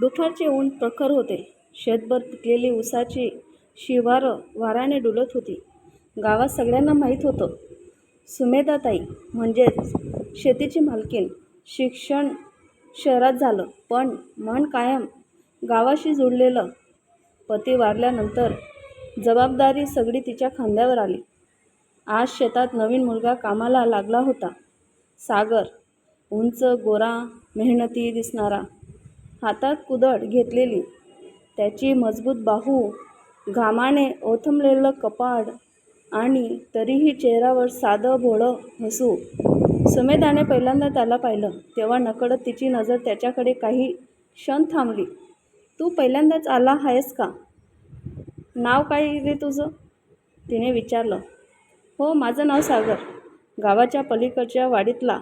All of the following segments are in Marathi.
दुपारचे ऊन प्रखर होते. शेतभर पिकलेली उसाची शिवारं वाऱ्याने डुलत होती. गावात सगळ्यांना माहीत होतं. सुमेधाताई म्हणजेच शेतीची मालकीण. शिक्षण शहरात झालं, पण मन कायम गावाशी जुळलेलं. पती वारल्यानंतर जबाबदारी सगळी तिच्या खांद्यावर आली. आज शेतात नवीन मुलगा कामाला लागला होता. सागर. उंच, गोरा, मेहनती दिसणारा. हातात कुदळ घेतलेली त्याची मजबूत बाहू, घामाने ओथंबलेलं कपाड आणि तरीही चेहऱ्यावर साधं भोळं हसू. सुमेधाने पहिल्यांदा त्याला पाहिलं तेव्हा नकळत तिची नजर त्याच्याकडे काही क्षण थांबली. तू पहिल्यांदाच आला आहेस का? नाव काय रे तुझं? तिने विचारलं. हो, माझं नाव सागर. गावाच्या पलीकडच्या वाडीतला,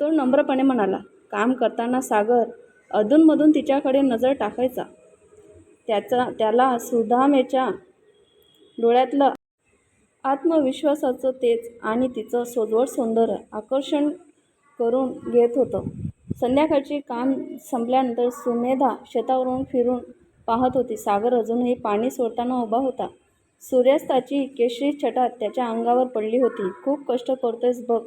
तो नम्रपणे म्हणाला. काम करताना सागर अधूनमधून तिच्याकडे नजर टाकायचा. त्याचा त्याला सुधामेच्या डोळ्यातलं आत्मविश्वासाचं तेज आणि तिचं सोजवळ सौंदर्य आकर्षण करून घेत होतं. संध्याकाळचे काम संपल्यानंतर सुमेधा शेतावरून फिरून पाहत होती. सागर अजूनही पाणी सोडताना उभा होता. सूर्यास्ताची केशरी छटा त्याच्या अंगावर पडली होती. खूप कष्ट करतोयस बघ,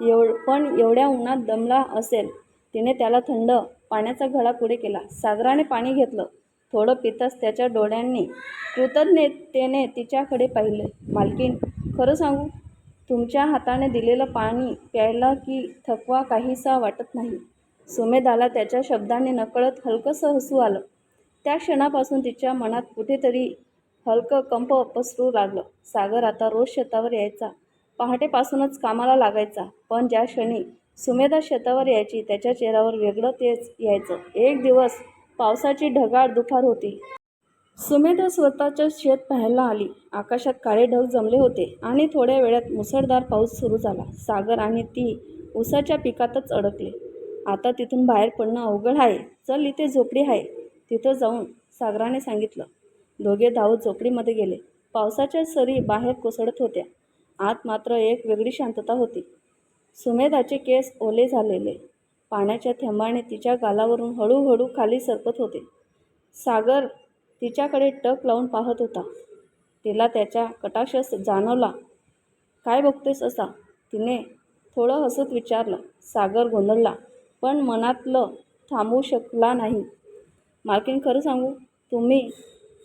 एव पण एवढ्या उन्हात दमला असेल. तिने त्याला थंड पाण्याचा घडा पुढे केला. सागराने पाणी घेतलं. थोडं पिताच त्याच्या डोळ्यांनी कृतज्ञतेने तिच्याकडे पाहिले. मालकीण, खरं सांगू? तुमच्या हाताने दिलेलं पाणी प्यायला की थकवा काहीसा वाटत नाही. सुमेधाला त्याच्या शब्दांनी नकळत हलकंसं हसू आलं. त्या क्षणापासून तिच्या मनात कुठेतरी हलकं कंप पसरू लागलं. सागर आता रोज शेतावर यायचा. पहाटेपासूनच कामाला लागायचा. पण ज्या क्षणी सुमेधा शेतावर यायची त्याच्या चेहऱ्यावर वेगळं तेच यायचं. एक दिवस पावसाची ढगाळ दुपार होती. सुमेधा स्वतःचं शेत पाहायला आली. आकाशात काळे ढग जमले होते आणि थोड्या वेळात मुसळधार पाऊस सुरू झाला. सागर आणि ती उसाच्या पिकातच अडकले. आता तिथून बाहेर पडणं अवघड आहे. चल, इथे झोपडी आहे, तिथं जाऊन सागराने सांगितलं. दोघे धावत झोपडीमध्ये गेले. पावसाच्या सरी बाहेर कोसळत होत्या. आत मात्र एक वेगळी शांतता होती. सुमेधाचे केस ओले झालेले पाण्याच्या थेंबाने तिच्या गालावरून हळूहळू खाली सरकत होते. सागर तिच्याकडे टक लावून पाहत होता. तिला त्याच्या कटाक्षस जाणवला. काय बघतोयस असा? तिने थोडं हसत विचारलं. सागर गोंधळला, पण मनातलं थांबवू शकला नाही. मालकीन खरं सांगू? तुम्ही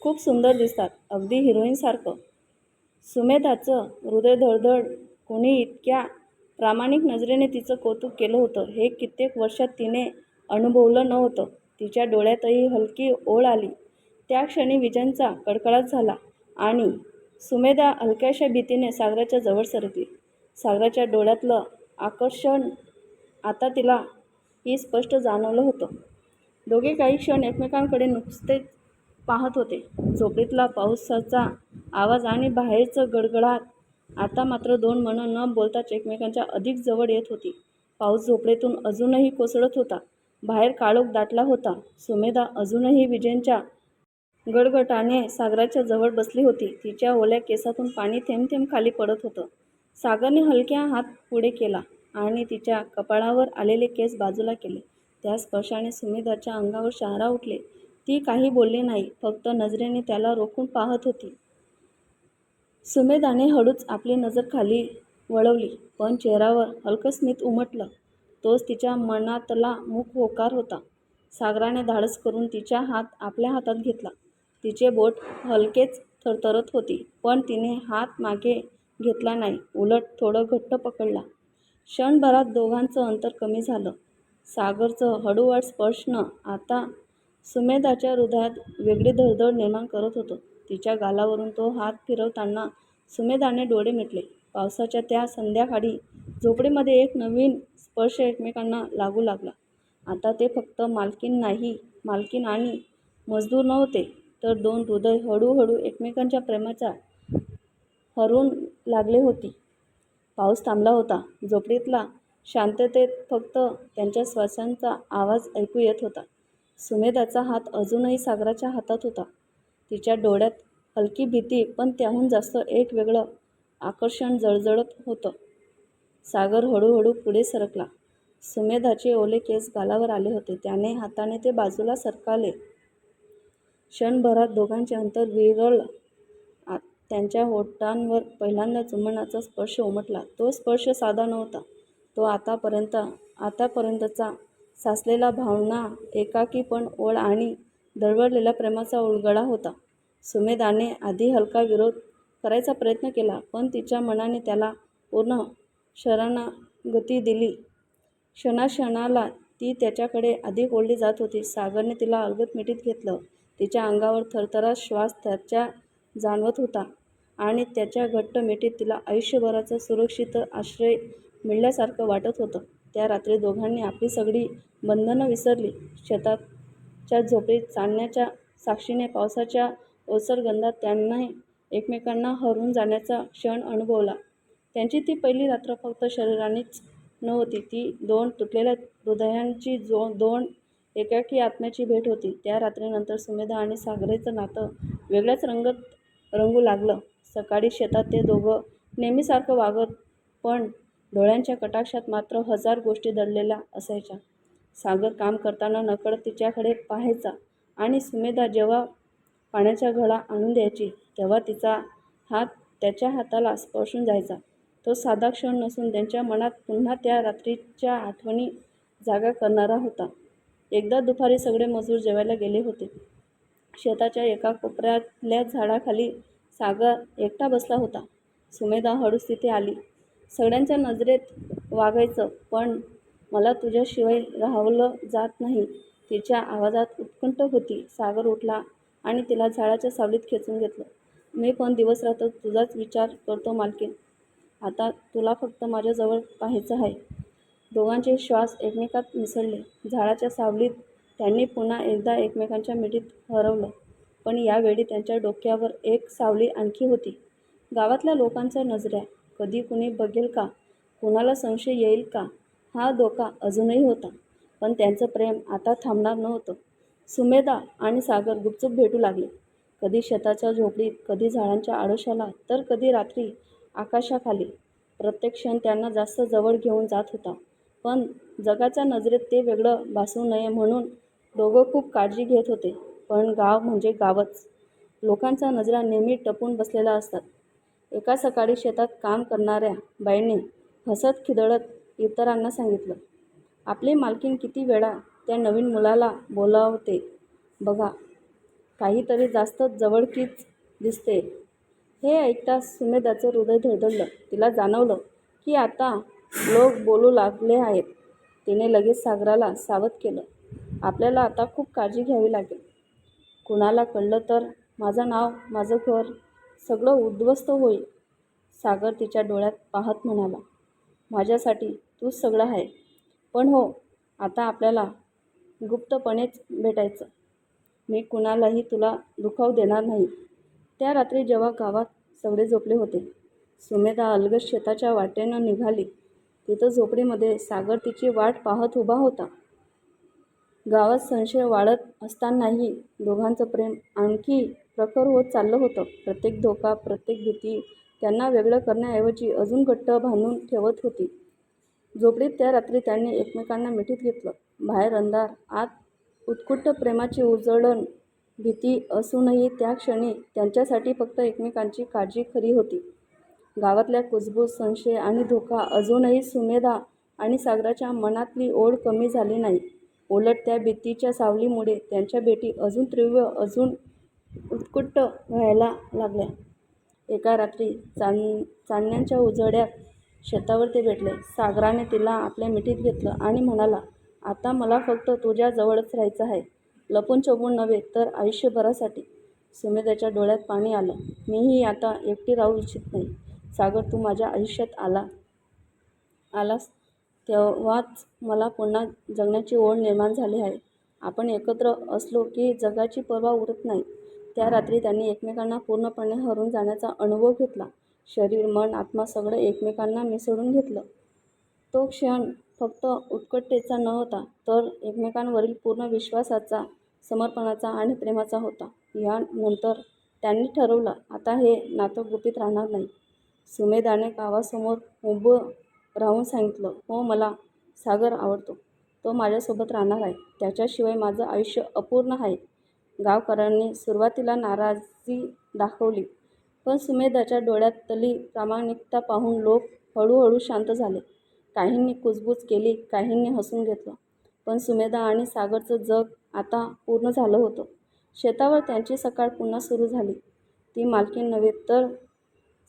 खूप सुंदर दिसतात. अगदी हिरोईनसारखं. सुमेधाचं हृदय धडधड कोणी इतक्या प्रामाणिक नजरेने तिचं कौतुक केलं होतं, हे कित्येक वर्षात तिने अनुभवलं नव्हतं. तिच्या डोळ्यातही हलकी ओळ आली. त्या क्षणी विजांचा कडकडाट झाला आणि सुमेधा हलक्याशा भीतीने सागराच्या जवळ सरकली. सागराच्या डोळ्यातलं आकर्षण आता तिला ही स्पष्ट जाणवलं होतं. दोघे काही क्षण एकमेकांकडे नुकतेच पाहत होते. झोपडीतला पावसाचा आवाज आणि बाहेरचं गडगडाट आता मात्र दोन मनं न बोलताच एकमेकांच्या अधिक जवळ येत होती. पाऊस झोपडेतून अजूनही कोसळत होता. बाहेर काळोख दाटला होता. सुमेधा अजूनही विजेच्या गडगटाने सागराच्या जवळ बसली होती. तिच्या ओल्या केसातून पाणी थेंब थेंब खाली पडत होतं. सागरने हलक्या हात पुढे केला आणि तिच्या कपाळावर आलेले केस बाजूला केले. त्या स्पर्शाने सुमेधाच्या अंगावर शहारा उठले. ती काही बोलली नाही, फक्त नजरेने त्याला रोखून पाहत होती. सुमेधाने हळूच आपली नजर खाली वळवली, पण चेहऱ्यावर हलकं स्मित उमटलं. तोच तिच्या मनातला मूक होकार होता. सागराने धाडस करून तिच्या हात आपल्या हातात घेतला. तिचे बोट हलकेच थरथरत होती, पण तिने हात मागे घेतला नाही. उलट थोडं घट्ट पकडला. क्षणभरात दोघांचं अंतर कमी झालं. सागरचं हळूवार स्पर्शनं आता सुमेधाच्या हृदयात वेगळी धडधड निर्माण करत होतं. तिच्या गालावरून तो हात फिरवताना सुमेधाने डोळे मिटले. पावसाच्या त्या संध्याकाळी झोपडीमध्ये एक नवीन स्पर्श एकमेकांना लागू लागला. आता ते फक्त मालकीण नाही मालकीण आणि मजदूर नव्हते, तर दोन हृदय हळूहळू एकमेकांच्या प्रेमाचा हरून लागले होती. पाऊस थांबला होता. झोपडीतला शांततेत फक्त त्यांच्या श्वासांचा आवाज ऐकू येत होता. सुमेधाचा हात अजूनही सागराच्या हातात होता. तिच्या डोळ्यात हलकी भीती, पण त्याहून जास्त एक वेगळं आकर्षण जळजळत होतं. सागर हळूहळू पुढे सरकला. सुमेधाचे ओले केस गालावर आले होते त्याने हाताने ते बाजूला सरकावले क्षणभरात दोघांचे अंतर विरळ आ- त्यांच्या ओठांवर पहिल्यांदा चुंबनाचा स्पर्श उमटला तो स्पर्श साधा नव्हता तो आतापर्यंत आतापर्यंतचा साचलेला भावना एकाकी पण ओळ आणि दळवळलेला प्रेमाचा उलगडा होता. सुमेधाने आधी हलका विरोध करायचा प्रयत्न केला पण तिच्या मनाने त्याला पूर्ण शरणागती दिली. क्षणाक्षणाला ती त्याच्याकडे अधिक ओढली जात होती. सागरने तिला अलगद मिठीत घेतलं. तिच्या अंगावर थरथरा श्वास त्याच्या जाणवत होता आणि त्याच्या घट्ट मिठीत तिला आयुष्यभराचा सुरक्षित आश्रय मिळल्यासारखं वाटत होतं. त्या रात्री दोघांनी आपली सगळी बंधनं विसरली. शेतात च्या झोपडीत चांदण्याच्या साक्षीने पावसाच्या ओलसर गंधात त्यांनी एकमेकांना हरवून जाण्याचा क्षण अनुभवला. त्यांची ती पहिली रात्र फक्त शरीरानेच नव्हती ती दोन तुटलेल्या हृदयांची जो दोन एकाकी आत्म्याची भेट होती. त्या रात्रीनंतर सुमेधा आणि सागरेचं नातं वेगळ्याच रंगत रंगू लागलं. सकाळी शेतात ते दोघं नेहमीसारखं वागत पण डोळ्यांच्या कटाक्षात मात्र हजार गोष्टी दडलेल्या असायच्या. सागर काम करताना नकळत तिच्याकडे पाहायचा आणि सुमेधा जेव्हा पाण्याचा घडा आणून द्यायची तेव्हा तिचा हात त्याच्या हाताला स्पर्शून जायचा. तो साधा क्षण नसून त्यांच्या मनात पुन्हा त्या रात्रीच्या आठवणी जागा करणारा होता. एकदा दुपारी सगळे मजूर जेवायला गेले होते. शेताच्या एका कोपऱ्यातल्या झाडाखाली सागर एकटा बसला होता. सुमेधा हळूच तिथे आली. सगळ्यांच्या नजरेत वागायचं पण मला तुझ्याशिवाय राहवलं जात नाही. तिच्या आवाजात उत्कंठ होती. सागर उठला आणि तिला झाडाच्या सावलीत खेचून घेतलं. मी पण दिवस रात्र तुझाच विचार करतो मालकीन आता तुला फक्त माझ्याजवळ पाहायचं आहे. दोघांचे श्वास एकमेकात मिसळले. झाडाच्या सावलीत त्यांनी पुन्हा एकदा एकमेकांच्या मिठीत हरवलं. पण यावेळी त्यांच्या डोक्यावर एक सावली आणखी होती. गावातल्या लोकांच्या नजऱ्या कधी कुणी बघेल का? कुणाला संशय येईल का? हा धोका अजूनही होता पण त्यांचं प्रेम आता थांबणार नव्हतं. सुमेधा आणि सागर गुपचूप भेटू लागले. कधी शेताच्या झोपडीत कधी झाडांच्या आडोशाला तर कधी रात्री आकाशाखाली. प्रत्येक क्षण त्यांना जास्त जवळ घेऊन जात होता. पण जगाच्या नजरेत ते वेगळं भासू नये म्हणून दोघं खूप काळजी घेत होते. पण गाव म्हणजे गावच. लोकांच्या नजरा नेहमी टपून बसलेल्या असतात. एका सकाळी शेतात काम करणाऱ्या बाईने हसत खिदळत इतरांना सांगितलं. आपली मालकीण किती वेळा त्या नवीन मुलाला बोलावते. बघा काहीतरी जास्तच जवळकीच दिसते. हे ऐकता सुमेधाचं हृदय धडधडलं. तिला जाणवलं की आता लोक बोलू लागले आहेत. तिने लगेच सागराला सावध केलं. आपल्याला आता खूप काळजी घ्यावी लागेल. कुणाला कळलं तर माझं नाव माझं घर सगळं उद्ध्वस्त होईल. सागर तिच्या डोळ्यात पाहत म्हणाला माझ्यासाठी तूच सगळं आहे. पण हो आता आपल्याला गुप्तपणेच भेटायचं. मी कुणालाही तुला दुखाव देणार नाही. त्या रात्री जेव्हा गावात सगळे झोपले होते सुमेधा अलगद शेताच्या वाटेनं निघाली. तिथं झोपडीमध्ये सागर तिची वाट पाहत उभा होता. गावात संशय वाढत असतानाही दोघांचं प्रेम आणखी प्रखर होत चाललं होतं. प्रत्येक धोका प्रत्येक भीती त्यांना वेगळं करण्याऐवजी अजून घट्ट बांधून ठेवत होती. झोपडीत त्या रात्री त्यांनी एकमेकांना मिठीत घेतलं. बाहेर अंधार आत उत्कुट प्रेमाची उजळण भीती असूनही त्या क्षणी त्यांच्यासाठी फक्त एकमेकांची काळजी खरी होती. गावातल्या कुजबूज संशय आणि धोका अजूनही सुमेधा आणि सागराच्या मनातली ओढ कमी झाली नाही. उलट त्या भीतीच्या सावलीमुळे त्यांच्या भेटी अजून तीव्र अजून उत्कुट व्हायला लागल्या. एका रात्री चांद चांदण्याच्या उजळ्यात शेतावर ते भेटले. सागराने तिला आपल्या मिठीत घेतलं आणि म्हणाला आता मला फक्त तुझ्या जवळच राहायचं आहे. लपून छपून नव्हे तर आयुष्यभरासाठी. सुमेधाच्या डोळ्यात पाणी आलं. मीही आता एकटी राहू इच्छित नाही. सागर तू माझ्या आयुष्यात आला आलास तेव्हाच मला पुन्हा जगण्याची ओढ निर्माण झाली आहे. आपण एकत्र असलो की जगाची पर्वा उरत नाही. त्या रात्री त्यांनी एकमेकांना पूर्णपणे हरवून जाण्याचा अनुभव घेतला. शरीर मन आत्मा सगळं एकमेकांना मिसळून घेतलं. तो क्षण फक्त उत्कटतेचा नव्हता तर एकमेकांवरील पूर्ण विश्वासाचा समर्पणाचा आणि प्रेमाचा होता. यानंतर त्यांनी ठरवलं आता हे नातं गुपित राहणार नाही. सुमेधाने गावासमोर उभं राहून सांगितलं हो मला सागर आवडतो. तो माझ्यासोबत राहणार आहे. त्याच्याशिवाय माझं आयुष्य अपूर्ण आहे. गावकऱ्यांनी सुरुवातीला नाराजी दाखवली. पण सुमेधाच्या डोळ्यातली प्रामाणिकता पाहून लोक हळूहळू शांत झाले. काहींनी कुजबूज केली काहींनी हसून घेतलं. पण सुमेधा आणि सागरचं जग आता पूर्ण झालं होतं. शेतावर त्यांची सकाळ पुन्हा सुरू झाली. ती मालकी नव्हे तर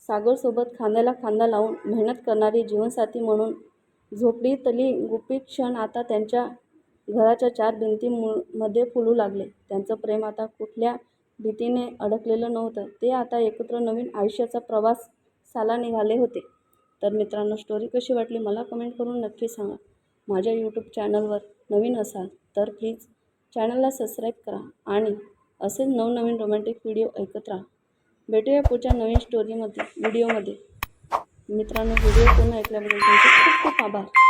सागरसोबत खांद्याला खांदा लावून मेहनत करणारी जीवनसाथी म्हणून झोपडीतली गुपित क्षण आता त्यांच्या घराच्या चार भिंतीमध्ये फुलू लागले. त्यांचं प्रेम आता कुठल्या भीतीने अडकलेलं नव्हतं. ते आता एकत्र नवीन आयुष्याचा प्रवास साला निघाले होते. तर मित्रांनो स्टोरी कशी वाटली मला कमेंट करून नक्की सांगा. माझ्या यूट्यूब चॅनलवर नवीन असाल तर प्लीज चॅनलला सबस्क्राईब करा आणि असेच नवनवीन रोमॅन्टिक व्हिडिओ ऐकत राहा. भेटूया पुढच्या नवीन स्टोरीमध्ये व्हिडिओमध्ये मित्रांनो व्हिडिओ पूर्ण ऐकल्याबद्दल तुमचे खूप खूप आभार.